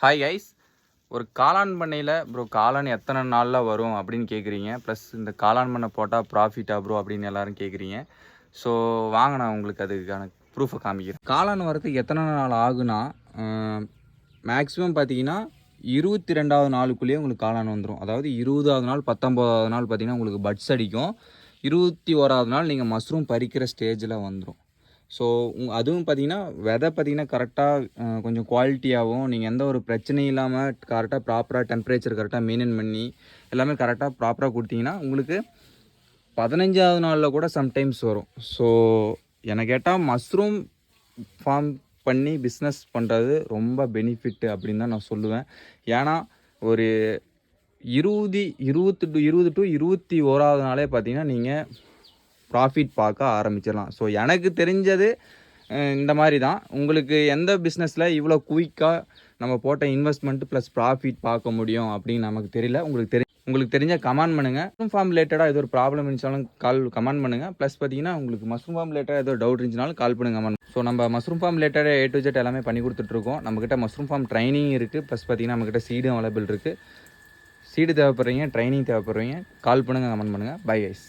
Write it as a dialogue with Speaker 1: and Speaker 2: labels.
Speaker 1: Hi guys ஒரு காளான் பண்ணையில் ப்ரோ காளான் எத்தனை நாளில் வரும்? அப்படின்னு கேட்குறீங்க ப்ளஸ் இந்த காளான் பண்ணை போட்டால் ப்ராஃபிட்டா ப்ரோ அப்படின்னு எல்லாரும் கேட்குறீங்க ஸோ வாங்க நான் உங்களுக்கு அதுக்கான ப்ரூஃபை காமிக்கிறேன். காளான் வரதுக்கு எத்தனை நாள் ஆகுனா மேக்ஸிமம் பார்த்தீங்கன்னா இருபத்தி ரெண்டாவது நாளுக்குள்ளேயே உங்களுக்கு காளான் வந்துடும் அதாவது இருபதாவது நாள் பத்தொம்போதாவது நாள் பார்த்தீங்கன்னா உங்களுக்கு பட்ஸ் அடிக்கும். இருபத்தி ஓராவது நாள் நீங்கள் மஷ்ரூம் பறிக்கிற ஸ்டேஜில் வந்துடும் ஸோ அதுவும் பார்த்தீங்கன்னா விதை பார்த்தீங்கன்னா கரெக்டாக கொஞ்சம் குவாலிட்டியாகவும் நீங்கள் எந்த ஒரு பிரச்சனையும் இல்லாமல் கரெக்டாக ப்ராப்பராக டெம்பரேச்சர் கரெக்டாக மெயின்டைன் பண்ணி எல்லாமே கரெக்டாக ப்ராப்பராக கொடுத்தீங்கன்னா உங்களுக்கு பதினஞ்சாவது நாளில் கூட சம்டைம்ஸ் வரும். ஸோ என்னை கேட்டால் மஷ்ரூம் ஃபார்ம் பண்ணி பிஸ்னஸ் பண்ணுறது ரொம்ப பெனிஃபிட்டு அப்படின்னு தான் நான் சொல்லுவேன். ஏன்னா ஒரு இருபது இருபத்து டு இருபது டு இருபத்தி ஓராவது நாளே பார்த்தீங்கன்னா நீங்கள் ப்ராஃபிட் பார்க்க ஆரம்பிச்சிடலாம். ஸோ எனக்கு தெரிஞ்சது இந்த மாதிரி தான் உங்களுக்கு எந்த பிஸ்னஸில் இவ்வளோ குயிக்காக நம்ம போட்ட இன்வெஸ்ட்மெண்ட் ப்ளஸ் ப்ராஃபிட் பார்க்க முடியும் அப்படின்னு நமக்கு தெரியல. உங்களுக்கு தெரி உங்களுக்கு தெரிஞ்ச கமெண்ட் பண்ணுங்கள் மஷ்ரூம் ஃபார்ம் ரிலேட்டடாக ஏதோ ஒரு ப்ராப்ளம் இருந்துச்சாலும் கால் கமெண்ட் பண்ணுங்கள் ப்ளஸ் பார்த்தீங்கன்னா உங்களுக்கு மஷ்ரூம் ஃபார்ம் ரிலேட்டடாக ஏதோ டவுட் இருந்துச்சுனாலும் கால் பண்ணுங்க கமெண்ட் ஸோ நம்ம மஷ்ரூம் ஃபார்ம் ரிலேட்டடாக ஏ டு ஜெட் எல்லாமே பண்ணி கொடுத்துட்ருக்கோம். நம்மக்கிட்ட மஷ்ரூம் ஃபார்ம் ட்ரைனிங் இருக்குது ப்ளஸ் பார்த்தீங்கன்னா நம்மக்கிட்ட சீடும் அவைலபிள் இருக்குது சீடு தேவைப்படுறீங்க ட்ரைனிங் தேவைப்படுறீங்க. கால் பண்ணுங்கள் கமெண்ட் பண்ணுங்கள் பை ஐஸ்